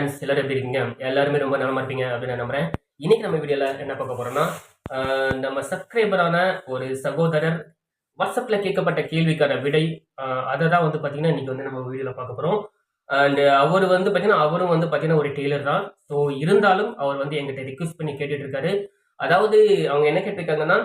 Friends எல்லாரும் எப்படி இருக்கீங்க? எல்லாருமே ரொம்ப நலமா இருப்பீங்க அப்படின்னு நான் நம்புறேன். இன்னைக்கு நம்ம வீடியோவில் என்ன பார்க்க போறோம்னா நம்ம சப்ஸ்கிரைபரான ஒரு சகோதரர் வாட்ஸ்அப்பில் கேட்கப்பட்ட கேள்விக்கான விடை அதை தான் வந்து பார்த்தீங்கன்னா இன்னைக்கு வந்து நம்ம வீடியோவில் பார்க்க போகிறோம் அண்ட் அவர் வந்து பார்த்தீங்கன்னா அவரும் வந்து பார்த்தீங்கன்னா ஒரு டெய்லர் தான். ஸோ இருந்தாலும் அவர் வந்து எங்கிட்ட ரிக்வஸ்ட் பண்ணி கேட்டுட்டு இருக்காரு. அதாவது அவங்க என்ன கேட்டிருக்காங்கன்னா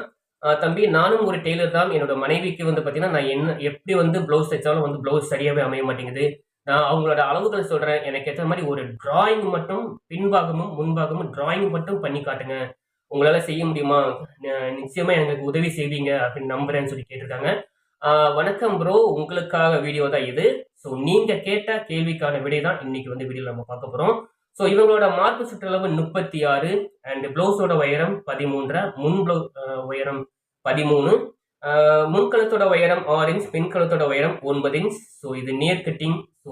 தம்பி நானும் ஒரு டெய்லர் தான். என்னோட மனைவிக்கு வந்து பார்த்தீங்கன்னா நான் என்ன எப்படி வந்து ப்ளவுஸ் தைச்சாலும் வந்து ப்ளவுஸ் சரியாகவே அமைய மாட்டேங்குது. நான் அவங்களோட அளவுகள் சொல்கிறேன் எனக்கு ஏற்ற மாதிரி ஒரு டிராயிங் மட்டும் பின்பாகமும் முன்பாகமும் டிராயிங் மட்டும் பண்ணி காட்டுங்க. உங்களால் செய்ய முடியுமா? ந- நிச்சயமா எனக்கு உதவி செய்வீங்க அப்படின்னு நம்புறேன்னு சொல்லி கேட்டிருக்காங்க. வணக்கம் ப்ரோ உங்களுக்காக வீடியோ தான் இது. ஸோ நீங்கள் கேட்ட கேள்விக்கான விடை தான் இன்னைக்கு வந்து வீடியோவில் நம்ம பார்க்க போகிறோம் ஸோ இவங்களோட மார்க் சுற்றளவு முப்பத்தி ஆறு அண்ட் ப்ளவுஸோட உயரம் பதிமூன்றரை முன் ப்ளவு உயரம் பதிமூணு. முன்கலத்தோட உயரம் ஆறு இன்ச் பின்கலத்தோட உயரம் ஒன்பது இன்ச் ஸோ இது நியர் கட்டிங் ஸோ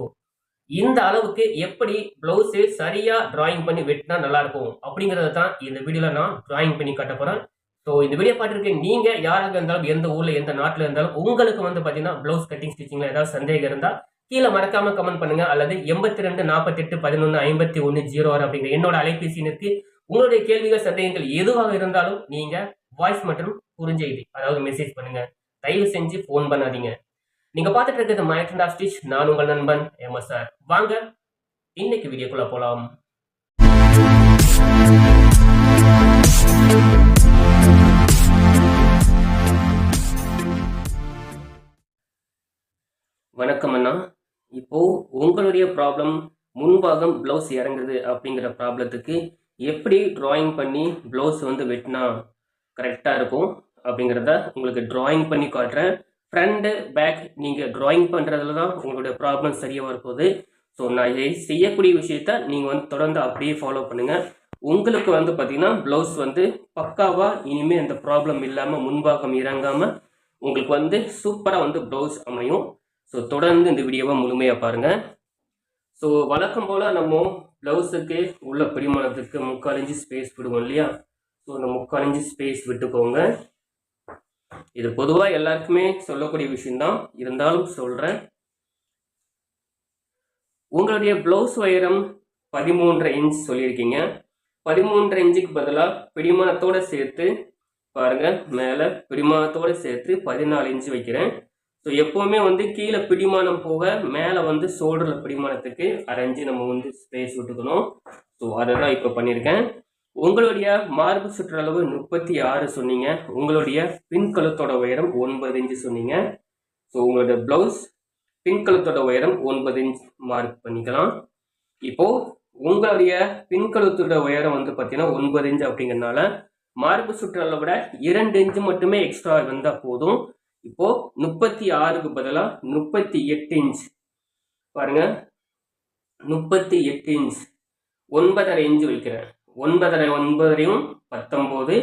இந்த அளவுக்கு எப்படி பிளவுஸு சரியா டிராயிங் பண்ணி வெட்டினா நல்லா இருக்கும்? அப்படிங்கிறத தான் இந்த வீடியோல நான் டிராயிங் பண்ணி காட்ட போறேன். ஸோ இந்த வீடியோ பார்த்துருக்க நீங்க யாராக இருந்தாலும் எந்த ஊர்ல எந்த நாட்டில் இருந்தாலும் உங்களுக்கு வந்து பாத்தீங்கன்னா பிளவுஸ் கட்டிங் ஸ்டிச்சிங்ல ஏதாவது சந்தேகம் இருந்தா கீழே மறக்காம கமெண்ட் பண்ணுங்க. அல்லது எண்பத்தி ரெண்டு நாற்பத்தெட்டு பதினொன்று ஐம்பத்தி ஒன்று ஜீரோ ஆறு அப்படிங்கிற என்னோட அலைபேசியினருக்கு உங்களுடைய கேள்விகள் சந்தேகங்கள் எதுவாக இருந்தாலும் நீங்க வாய்ஸ் மற்றும் குறுஞ்செய்தி அதாவது மெசேஜ் பண்ணுங்க. தயவு செஞ்சு ஃபோன் பண்ணாதீங்க. நீங்க பார்த்துட்டு இருக்கிறது மயக்கண்டா ஸ்டிச் நான் உங்கள் நண்பன் எம் சார். வாங்க இன்னைக்கு வீடியோக்குள்ள போலாம். வணக்கம் அண்ணா. இப்போ உங்களுடைய ப்ராப்ளம் முன்பாகம் ப்ளவுஸ் இறங்குது அப்படிங்கிற ப்ராப்ளத்துக்கு எப்படி டிராயிங் பண்ணி ப்ளவுஸ் வந்து வெட்டினா கரெக்டாக இருக்கும் அப்படிங்கிறத உங்களுக்கு டிராயிங் பண்ணி காட்டுறேன். ஃப்ரண்ட்டு பேக் நீங்கள் ட்ராயிங் பண்ணுறதுல தான் உங்களுடைய ப்ராப்ளம் சரியாக வரப்போகுது. ஸோ நான் இதை செய்யக்கூடிய விஷயத்த நீங்கள் வந்து தொடர்ந்து அப்படியே ஃபாலோ பண்ணுங்கள் உங்களுக்கு வந்து பார்த்தீங்கன்னா ப்ளவுஸ் வந்து பக்காவாக இனிமேல் அந்த ப்ராப்ளம் இல்லாமல் முன்பாகம் இறங்காமல் உங்களுக்கு வந்து சூப்பராக வந்து ப்ளவுஸ் அமையும். ஸோ தொடர்ந்து இந்த வீடியோவை முழுமையாக பாருங்கள் ஸோ வழக்கம் போல் நம்ம ப்ளவுஸுக்கு உள்ள பிடிமானத்துக்கு முக்கால் இன்ச்சு ஸ்பேஸ் விடுவோம் இல்லையா? ஸோ அந்த முக்கால் இன்ச்சு ஸ்பேஸ் விட்டுக்கோங்க. இது பொதுவாக எல்லாருக்குமே சொல்லக்கூடிய விஷயம்தான். இருந்தாலும் சொல்கிறேன் உங்களுடைய ப்ளவுஸ் உயரம் பதிமூன்றரை இன்ச் சொல்லியிருக்கீங்க. பதிமூன்றரை இன்ச்சுக்கு பதிலாக பிடிமானத்தோட சேர்த்து பாருங்க மேலே பிடிமானத்தோட சேர்த்து பதினாலு இன்ச்சு வைக்கிறேன். ஸோ எப்போவுமே வந்து கீழே பிடிமானம் போக மேலே வந்து ஷோல்டரில் பிடிமானத்துக்கு அரைஞ்சு நம்ம வந்து ஸ்பேஸ் விட்டுக்கணும். ஸோ அதை தான் இப்போ பண்ணியிருக்கேன். உங்களுடைய மார்பு சுற்றளவு முப்பத்தி ஆறு சொன்னீங்க. உங்களுடைய பின்கழுத்தோட உயரம் ஒன்பது இன்ச்சு சொன்னீங்க. ஸோ உங்களோட ப்ளவுஸ் பின்கழுத்தோட உயரம் ஒன்பது இன்ச் மார்க் பண்ணிக்கலாம். இப்போ உங்களுடைய பின்கழுத்தோட உயரம் வந்து பார்த்தீங்கன்னா ஒன்பது இன்ச் அப்படிங்கறனால மார்பு சுற்றளவை விட இரண்டு இன்ச்சு மட்டுமே எக்ஸ்ட்ரா வந்தால் போதும். இப்போ முப்பத்தி ஆறுக்கு பதிலாக முப்பத்தி எட்டு இன்ச் பாருங்க. முப்பத்தி எட்டு இன்ச் ஒன்பதரை இன்ச் வைக்கிறேன். ஒன்பதரை ஒன்பதரையும் பத்தொம்போது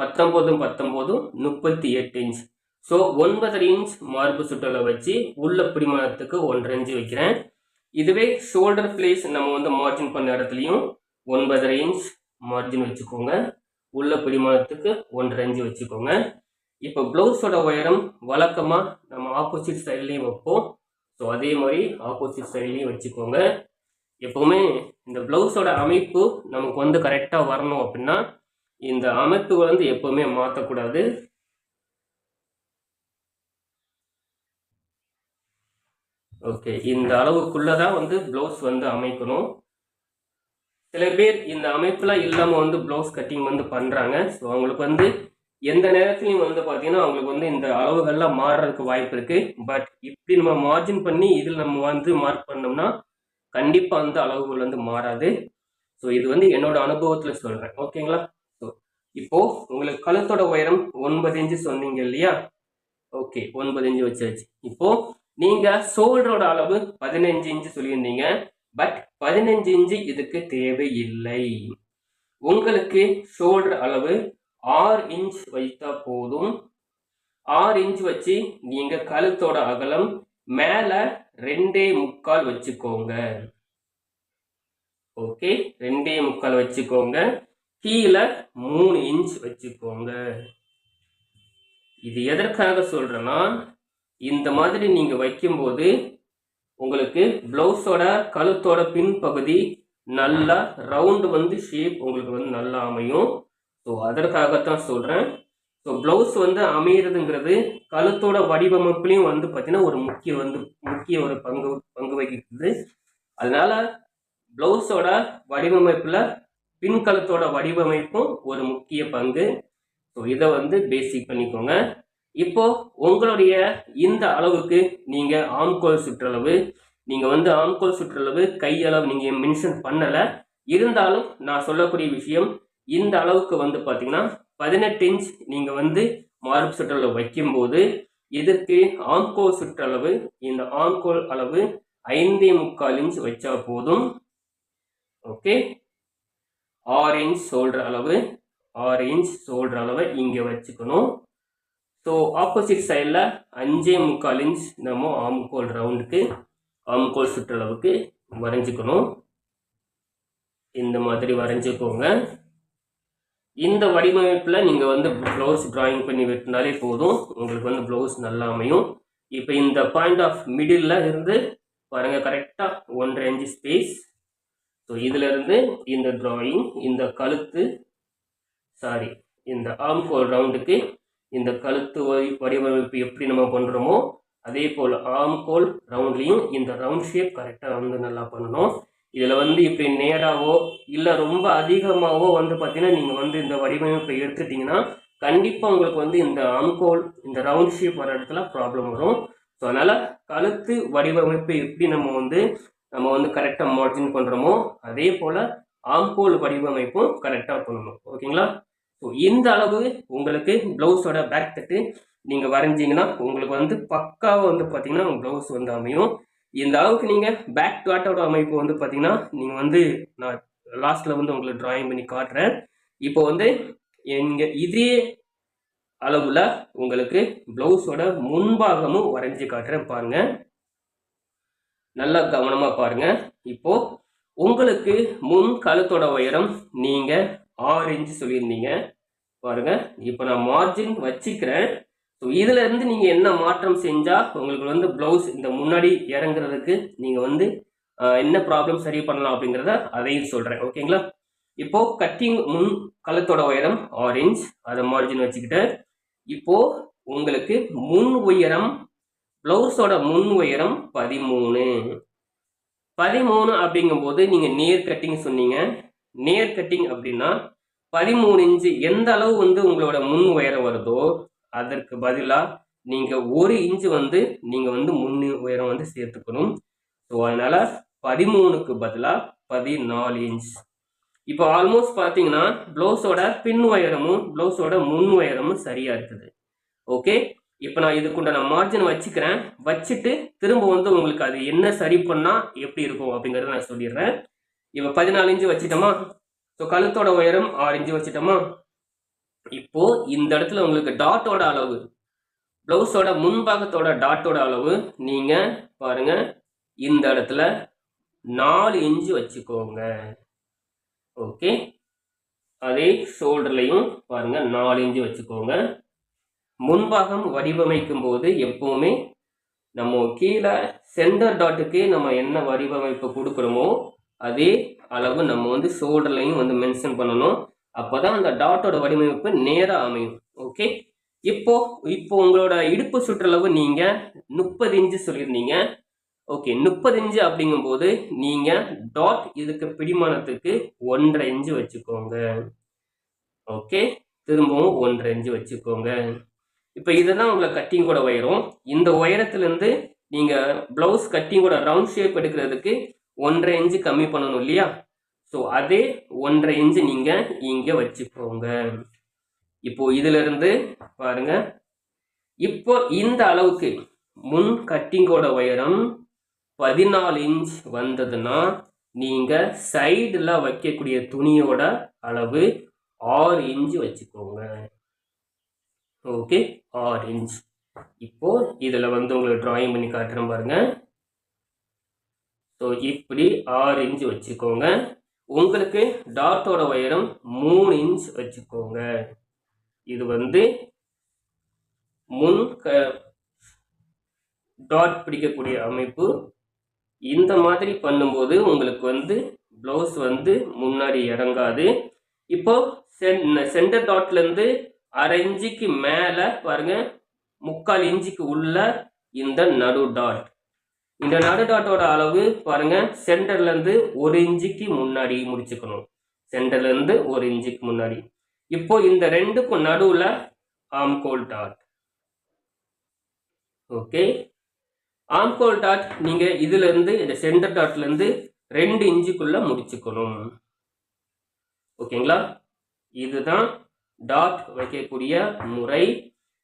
பத்தொம்போதும் பத்தொம்போதும் முப்பத்தி எட்டு இன்ச் ஸோ ஒன்பதரை இன்ச் மார்பு சுற்றலை வச்சு உள்ள பிடிமானத்துக்கு ஒன்றரை இன்ச் வைக்கிறேன். இதுவே ஷோல்டர் பிளேஸ் நம்ம வந்து மார்ஜின் பண்ண இடத்துலையும் ஒன்பதரை இன்ச் மார்ஜின் வச்சுக்கோங்க. உள்ள பிடிமானத்துக்கு ஒன்றரை இன்ச் வச்சுக்கோங்க. இப்போ ப்ளவுஸோட உயரம் வழக்கமாக நம்ம ஆப்போசிட் சைட்லேயும் வைப்போம். ஸோ அதே மாதிரி ஆப்போசிட் சைட்லேயும் வச்சுக்கோங்க. எப்போவுமே இந்த ப்ளவுஸோட அமைப்பு நமக்கு வந்து கரெக்டாக வரணும் அப்படின்னா இந்த அமைப்பு வந்து எப்போவுமே மாற்றக்கூடாது ஓகே இந்த அளவுக்குள்ளே தான் வந்து ப்ளவுஸ் வந்து அமைக்கணும். சில பேர் இந்த அமைப்புலாம் இல்லாமல் வந்து ப்ளவுஸ் கட்டிங் வந்து பண்ணுறாங்க ஸோ அவங்களுக்கு வந்து எந்த நேரத்துலையும் வந்து பார்த்தீங்கன்னா அவங்களுக்கு வந்து இந்த அளவுகள்லாம் மாறுறதுக்கு வாய்ப்பு இருக்குது பட் இப்படி நம்ம மார்ஜின் பண்ணி இதில் நம்ம வந்து மார்க் பண்ணோம்னா கண்டிப்பாக வந்து அளவுகள் வந்து மாறாது. ஸோ இது வந்து என்னோட அனுபவத்தில் சொல்கிறேன் ஓகேங்களா ஸோ இப்போது உங்களுக்கு கழுத்தோட உயரம் ஒன்பது இன்ச்சு சொன்னீங்க இல்லையா? ஓகே ஒன்பது இன்ச்சு வச்சாச்சு. இப்போது நீங்கள் ஷோல்டரோட அளவு பதினஞ்சு இன்ச்சு சொல்லியிருந்தீங்க. பட் பதினஞ்சு இன்ச்சு இதுக்கு தேவையில்லை. உங்களுக்கு ஷோல்டர் அளவு ஆறு இன்ச் வைத்தா போதும். ஆறு இன்ச் வச்சு நீங்கள் கழுத்தோட அகலம் மேலே ரெண்டே முக்கால் வச்சுக்கோங்க. ஓகே ரெண்டே முக்கால் வச்சுக்கோங்க. கீழே மூணு இன்ச் வச்சுக்கோங்க. இது எதற்காக சொல்றேன்னா இந்த மாதிரி நீங்க வைக்கும்போது உங்களுக்கு பிளவுஸோட கழுத்தோட பின்பகுதி நல்லா ரவுண்டு வந்து ஷேப் உங்களுக்கு வந்து நல்லா அமையும். ஸோ அதற்காகத்தான் சொல்கிறேன் ஸோ ப்ளவுஸ் வந்து அமையிறதுங்கிறது கழுத்தோட வடிவமைப்புலையும் வந்து பார்த்தீங்கன்னா ஒரு முக்கிய வந்து முக்கிய ஒரு பங்கு பங்கு வகிக்குது. அதனால ப்ளவுஸோட வடிவமைப்பில் பின்கழுத்தோட வடிவமைப்பும் ஒரு முக்கிய பங்கு. ஸோ இதை வந்து பேசிக் பண்ணிக்கோங்க. இப்போ உங்களுடைய இந்த அளவுக்கு நீங்கள் ஆம்கோல் சுற்றளவு நீங்கள் வந்து ஆம்கோல் சுற்றளவு கையளவு நீங்கள் மென்ஷன் பண்ணலை. இருந்தாலும் நான் சொல்லக்கூடிய விஷயம் இந்த அளவுக்கு வந்து பார்த்தீங்கன்னா பதினெட்டு இன்ச் நீங்கள் வந்து மார்பு சுற்றளவு வைக்கும்போது இதற்கு ஆம்கோ சுற்றளவு இந்த ஆம்கோல் அளவு ஐந்தே முக்கால் இன்ச் வச்சா போதும். ஓகே ஆறு இன்ச் சொல்கிற அளவு ஆறு இன்ச் சொல்கிற அளவை இங்கே வச்சுக்கணும். ஸோ ஆப்போசிட் சைடில் அஞ்சே முக்கால் இன்ச் நம்ம ஆம்கோல் ரவுண்டுக்கு ஆம்கோல் சுற்றளவுக்கு வரைஞ்சிக்கணும். இந்த மாதிரி வரைஞ்சிக்கோங்க. இந்த வடிவமைப்பில் நீங்கள் வந்து ப்ளவுஸ் ட்ராயிங் பண்ணி வெட்டினாலே போதும். உங்களுக்கு வந்து ப்ளவுஸ் நல்லா அமையும். இப்போ இந்த பாயிண்ட் ஆஃப் மிடில் இருந்து பாருங்கள் கரெக்டாக ஒன்றரை இன்ச்சு ஸ்பேஸ் ஸோ இதிலிருந்து இந்த ட்ராயிங் இந்த கழுத்து சாரி இந்த ஆம்கோல் ரவுண்டுக்கு இந்த கழுத்து வடிவமைப்பு எப்படி நம்ம பண்ணுறோமோ அதே போல் ஆம்கோல் ரவுண்ட்லேயும் இந்த ரவுண்ட் ஷேப் கரெக்டாக வந்து நல்லா பண்ணணும். இதில் வந்து இப்படி நேராவோ இல்லை ரொம்ப அதிகமாகவோ வந்து பார்த்தீங்கன்னா நீங்கள் வந்து இந்த வடிவமைப்பை எடுத்துட்டிங்கன்னா கண்டிப்பாக உங்களுக்கு வந்து இந்த அம்கோல் இந்த ரவுண்ட் ஷேப் வர இடத்துல ப்ராப்ளம் வரும். ஸோ அதனால் கழுத்து வடிவமைப்பு எப்படி நம்ம வந்து நம்ம வந்து கரெக்டாக மார்ஜின் பண்ணுறோமோ அதே போல் ஆம்கோல் வடிவமைப்பும் கரெக்டாக பண்ணணும். ஓகேங்களா? ஸோ இந்த அளவு உங்களுக்கு ப்ளவுஸோட பேக் தட்டு நீங்கள் வரைஞ்சிங்கன்னா உங்களுக்கு வந்து பக்காவாக வந்து பார்த்தீங்கன்னா ப்ளவுஸ் வந்து அமையும். இந்த அளவுக்கு நீங்கள் பேக் டாட்டோட அமைப்பு வந்து பார்த்தீங்கன்னா நீங்கள் வந்து நான் லாஸ்ட்டில் வந்து உங்களுக்கு டிராயிங் பண்ணி காட்டுறேன். இப்போ வந்து எங்கள் இதே அளவில் உங்களுக்கு ப்ளவுஸோட முன்பாகமும் வரைஞ்சி காட்டுறேன் பாருங்கள் நல்லா கவனமாக பாருங்கள் இப்போ உங்களுக்கு முன் கழுத்தோட உயரம் நீங்கள் ஆறு இன்ச்சு சொல்லியிருந்தீங்க. பாருங்க இப்போ நான் மார்ஜின் வச்சுக்கிறேன். ஸோ இதுல இருந்து என்ன மாற்றம் செஞ்சால் உங்களுக்கு வந்து ப்ளவுஸ் இந்த முன்னாடி இறங்குறதுக்கு நீங்கள் வந்து என்ன ப்ராப்ளம் சரி பண்ணலாம் அப்படிங்கிறத அதையும் சொல்கிறேன் ஓகேங்களா இப்போ கட்டிங் முன் கழுத்தோட உயரம் ஆரஞ்ச் அதை மார்ஜின் வச்சுக்கிட்டேன் இப்போ உங்களுக்கு முன் உயரம் ப்ளவுஸோட முன் உயரம் பதிமூணு. பதிமூணு அப்படிங்கும்போது நீங்கள் நேர் கட்டிங் சொன்னீங்க. நேர் கட்டிங் அப்படின்னா பதிமூணு இன்ச்சு எந்த அளவு வந்து உங்களோட முன் உயரம் வருதோ அதற்கு பதிலாக நீங்கள் ஒரு இன்ச்சு வந்து நீங்கள் வந்து முன் உயரம் வந்து சேர்த்துக்கணும். ஸோ அதனால் பதிமூணுக்கு பதிலாக பதினாலு இன்ச். இப்போ ஆல்மோஸ்ட் பார்த்தீங்கன்னா ப்ளவுஸோட பின் உயரமும் ப்ளவுஸோட முன் உயரமும் சரியா இருக்குது. ஓகே இப்போ நான் இதுக்குண்டான மார்ஜின் வச்சுக்கிறேன். வச்சுட்டு திரும்ப வந்து உங்களுக்கு அது என்ன சரி பண்ணால் எப்படி இருக்கும் அப்படிங்கிறத நான் சொல்லிடுறேன். இப்போ பதினாலு இன்ச்சு வச்சுட்டோமா? ஸோ கழுத்தோட உயரம் ஆறு இன்ச்சு வச்சுட்டோமா? இப்போ இந்த இடத்துல உங்களுக்கு டாட்டோட அளவு ப்ளவுஸோட முன்பாகத்தோட டாட்டோட அளவு நீங்க பாருங்க இந்த இடத்துல நாலு இன்ச்சு வச்சுக்கோங்க. ஓகே அதே ஷோல்டர்லையும் பாருங்க நாலு இன்ச்சு வச்சுக்கோங்க. முன்பாகம் வடிவமைக்கும் போது எப்பவுமே நம்ம கீழே சென்டர் டாட்டுக்கு நம்ம என்ன வடிவமைப்பு கொடுக்குறோமோ அதே அளவு நம்ம வந்து ஷோல்டர்லையும் வந்து மென்ஷன் பண்ணணும். அப்போதான் அந்த டாட்டோட வடிவமைப்பு நேராக அமையும். ஓகே இப்போ இப்போ உங்களோட இடுப்பு சுற்றளவு நீங்க முப்பது இன்ச்சு சொல்லியிருந்தீங்க. ஓகே முப்பது இன்ச்சு அப்படிங்கும்போது நீங்க டாட் இதுக்கு பிடிமானத்துக்கு ஒன்றரை இன்ச்சு வச்சுக்கோங்க. ஓகே திரும்பவும் ஒன்றரை இன்ச்சு வச்சுக்கோங்க. இப்போ இதுதான் உங்களை கட்டிங்கோட உயரும். இந்த உயரத்துலேருந்து நீங்கள் ப்ளவுஸ் கட்டிங்கோட ரவுண்ட் ஷேப் எடுக்கிறதுக்கு ஒன்றரை இன்ச்சு கம்மி பண்ணணும் இல்லையா? ஸோ அதே ஒன்றரை இன்ச்சு நீங்கள் இங்கே வச்சுக்கோங்க. இப்போ இதிலிருந்து பாருங்க. இப்போ இந்த அளவுக்கு முன் கட்டிங்கோட உயரம் பதினாலு இன்ச் வந்ததுன்னா நீங்கள் சைடில் வைக்கக்கூடிய துணியோட அளவு ஆறு இன்ச் வச்சுக்கோங்க. ஓகே ஆறு இன்ச். இப்போ இதில் வந்து உங்களுக்கு ட்ராயிங் பண்ணி காட்டுறேன் பாருங்க. ஸோ இப்படி ஆறு இன்ச் வச்சுக்கோங்க. உங்களுக்கு டாட்டோட உயரம் மூணு இன்ச் வச்சுக்கோங்க. இது வந்து முன் க டாட் பிடிக்கக்கூடிய அமைப்பு. இந்த மாதிரி பண்ணும்போது உங்களுக்கு வந்து ப்ளவுஸ் வந்து முன்னாடி இறங்காது. இப்போ சென்டர் டாட்லேருந்து அரை இன்ச்சுக்கு மேலே பாருங்க முக்கால் இன்ச்சுக்கு உள்ள இந்த நடு டாட் இந்த நடு டாட்டோட அளவு பாருங்க சென்டர்ல இருந்து ஒரு இன்ச்சுக்கு முன்னாடி முடிச்சுக்கணும். சென்டர்ல இருந்து ஒரு இன்ச்சுக்கு முன்னாடி. இப்போ இந்த ரெண்டுக்கும் நடுவுல ஆம்கோல் டாட் ஓகே ஆம்கோல் டாட் நீங்க இதுல இருந்து இந்த சென்டர் டாட்ல இருந்து ரெண்டு இன்ச்சுக்குள்ள முடிச்சுக்கணும். ஓகேங்களா இதுதான் டாட் வைக்கக்கூடிய முறை.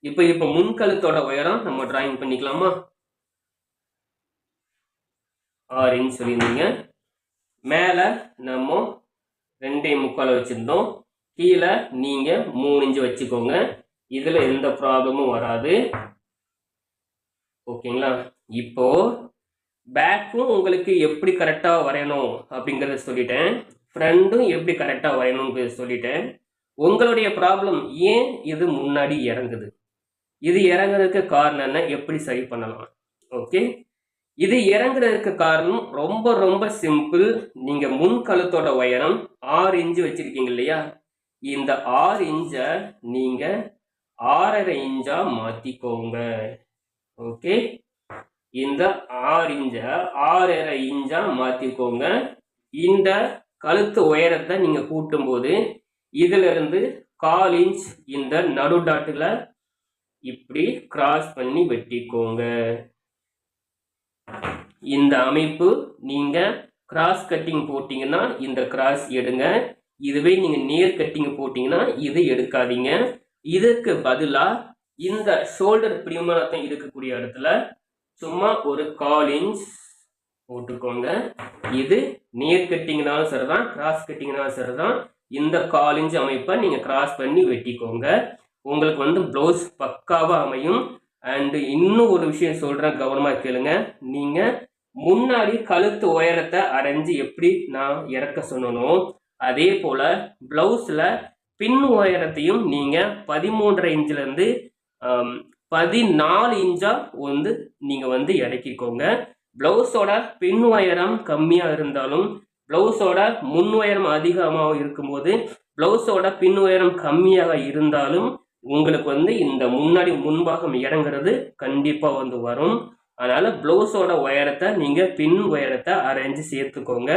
இப்போ இப்போ முன்கழுத்தோட உயரம் நம்ம டிராயிங் பண்ணிக்கலாமா? ஆறுன்னு சொல்லியிருந்தீங்க. மேலே நம்ம ரெண்டே முக்கால் வச்சுருந்தோம். கீழே நீங்கள் மூணு இன்ச்சு வச்சுக்கோங்க. இதில் எந்த ப்ராப்ளமும் வராது. ஓகேங்களா? இப்போ பேக்கும் உங்களுக்கு எப்படி கரெக்டாக வரையணும் அப்படிங்கிறத சொல்லிட்டேன். ஃப்ரெண்டும் எப்படி கரெக்டாக வரையணுங்கிறத சொல்லிட்டேன். உங்களுடைய ப்ராப்ளம் ஏன் இது முன்னாடி இறங்குது? இது இறங்குறதுக்கு காரணம் என்ன? எப்படி சரி பண்ணலாம்? ஓகே? இது இறங்குறதுக்கு காரணம் ரொம்ப ரொம்ப சிம்பிள் நீங்க முன் கழுத்தோட உயரம் ஆறு இன்ச்சு வச்சிருக்கீங்க இல்லையா? இந்த ஆறு இன்ச்சை நீங்க ஆறரை இன்ச்சா மாத்திக்கோங்க. ஓகே? இந்த ஆறு இன்ச்ச ஆறரை இன்ச்சா மாத்திக்கோங்க. இந்த கழுத்து உயரத்தை நீங்க கூட்டும்போது இதுல இருந்து கால் இன்ச் இந்த நடுடாட்டில் இப்படி கிராஸ் பண்ணி வெட்டிக்கோங்க. இந்த அமைப்பு நீங்கள் கிராஸ் கட்டிங் போட்டிங்கன்னா இந்த கிராஸ் எடுங்க. இதுவே நீங்கள் நேர் கட்டிங் போட்டிங்கன்னா இது எடுக்காதீங்க. இதற்கு பதிலாக இந்த ஷோல்டர் பிரிமாணத்தம் இருக்கக்கூடிய இடத்துல சும்மா ஒரு கால் இன்ச் போட்டுக்கோங்க. இது நேர் கட்டிங்னாலும் சரிதான் கிராஸ் கட்டிங்னாலும் சரிதான். இந்த கால் இன்ச் அமைப்பை நீங்கள் கிராஸ் பண்ணி வெட்டிக்கோங்க. உங்களுக்கு வந்து ப்ளவுஸ் பக்காவாக அமையும். அண்டு இன்னும் ஒரு விஷயம் சொல்றேன் கவனமாக கேளுங்க. நீங்கள் முன்னாடி கழுத்து உயரத்தை அரைஞ்சு எப்படி நான் இறக்க சொன்னனோ அதே போல பிளவுஸ்ல பின் உயரத்தையும் நீங்க பதிமூன்றரை இன்ச்ல இருந்து பதினாலு இன்ச்சா வந்து நீங்க வந்து இறக்கிக்கோங்க. பிளவுஸோட பின் உயரம் கம்மியா இருந்தாலும் பிளவுஸோட முன் உயரம் அதிகமாக இருக்கும்போது பிளவுஸோட பின் உயரம் கம்மியாக இருந்தாலும் உங்களுக்கு வந்து இந்த முன்னாடி முன்பாகம் இறங்குறது கண்டிப்பா வந்து வரும். அதனால் ப்ளவுஸோட உயரத்தை நீங்கள் பின் உயரத்தை அரைஞ்சு சேர்த்துக்கோங்க.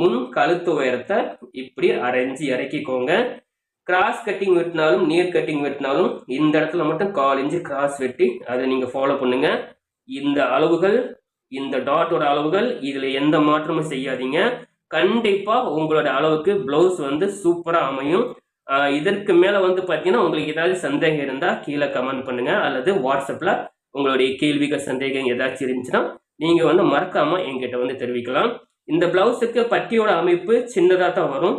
முன் கழுத்து உயரத்தை இப்படி அரைஞ்சு இறக்கிக்கோங்க. கிராஸ் கட்டிங் வெட்டினாலும் நீர் கட்டிங் வெட்டினாலும் இந்த இடத்துல மட்டும் கால் இன்ச்சு கிராஸ் வெட்டி அதை நீங்கள் ஃபாலோ பண்ணுங்க. இந்த அளவுகள் இந்த டாட்டோட அளவுகள் இதில் எந்த மாற்றமும் செய்யாதீங்க. கண்டிப்பாக உங்களோட அளவுக்கு ப்ளவுஸ் வந்து சூப்பராக அமையும். இதற்கு மேலே வந்து பார்த்தீங்கன்னா உங்களுக்கு ஏதாவது சந்தேகம் இருந்தால் கீழே கமெண்ட் பண்ணுங்கள் அல்லது வாட்ஸ்அப்பில் உங்களுடைய கேள்விகள் சந்தேகம் ஏதாச்சும் இருந்துச்சுன்னா நீங்கள் வந்து மறக்காமல் என்கிட்ட வந்து தெரிவிக்கலாம். இந்த பிளவுஸுக்கு பட்டியோட அமைப்பு சின்னதாக தான் வரும்.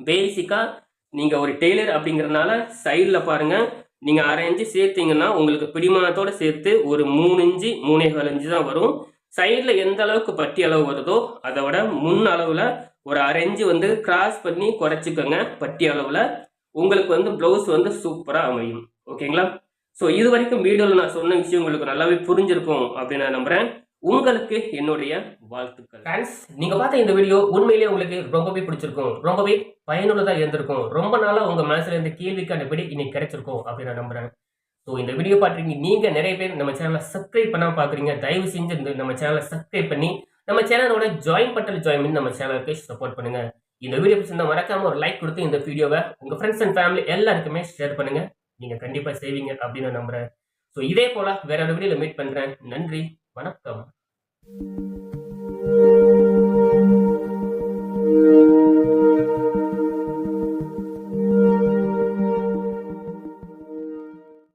பேசிக்காக நீங்கள் ஒரு டெய்லர் அப்படிங்கறதுனால சைடில் பாருங்கள் நீங்கள் அரை இன்ச்சு சேர்த்தீங்கன்னா உங்களுக்கு பிடிமானத்தோடு சேர்த்து ஒரு மூணு இன்ச்சு மூணே கால் இன்ச்சு தான் வரும். சைடில் எந்த அளவுக்கு பட்டி அளவு வருதோ அதை விட முன் அளவில் ஒரு அரை இன்ச்சு வந்து கிராஸ் பண்ணி குறைச்சிக்கோங்க பட்டி அளவில். உங்களுக்கு வந்து ப்ளவுஸ் வந்து சூப்பராக அமையும். ஓகேங்களா? ஸோ இது வரைக்கும் வீடியோவில் நான் சொன்ன விஷயம் உங்களுக்கு நல்லாவே புரிஞ்சிருக்கும் அப்படின்னு நான் நம்புறேன். உங்களுக்கு என்னுடைய வாழ்த்துக்கள். ஃப்ரெண்ட்ஸ் நீங்க பார்த்த இந்த வீடியோ உண்மையிலேயே உங்களுக்கு ரொம்பவே பிடிச்சிருக்கும். ரொம்பவே பயனுள்ளதா இருந்திருக்கும். ரொம்ப நாளா உங்க மனசுல இருந்த கேள்விக்கான விடை இன்னைக்கு கிடைச்சிருக்கும் அப்படின்னு நான் நம்புறேன். ஸோ இந்த வீடியோ பார்த்துருக்கீங்க. நீங்க நிறைய பேர் நம்ம சேனலை சப்ஸ்கிரைப் பண்ணாம பாக்குறீங்க. தயவு செஞ்சு இந்த நம்ம சேனலை சப்ஸ்கிரைப் பண்ணி நம்ம சேனலோட ஜாயின் பட்டல் ஜாயின் பண்ணி நம்ம சேனலுக்கு சப்போர்ட் பண்ணுங்க. இந்த வீடியோ பிடிச்சிருந்தா மறக்காம ஒரு லைக் கொடுத்து இந்த வீடியோவை உங்க ஃப்ரெண்ட்ஸ் அண்ட் ஃபேமிலி எல்லாருக்குமே ஷேர் பண்ணுங்க. நீங்கள் கண்டிப்பாக செய்வீங்க அப்படின்னு நான் நம்புகிறேன் ஸோ இதே போல் வேற ஒரு வீடியோவில் மீட் பண்ணுறேன் நன்றி வணக்கம்.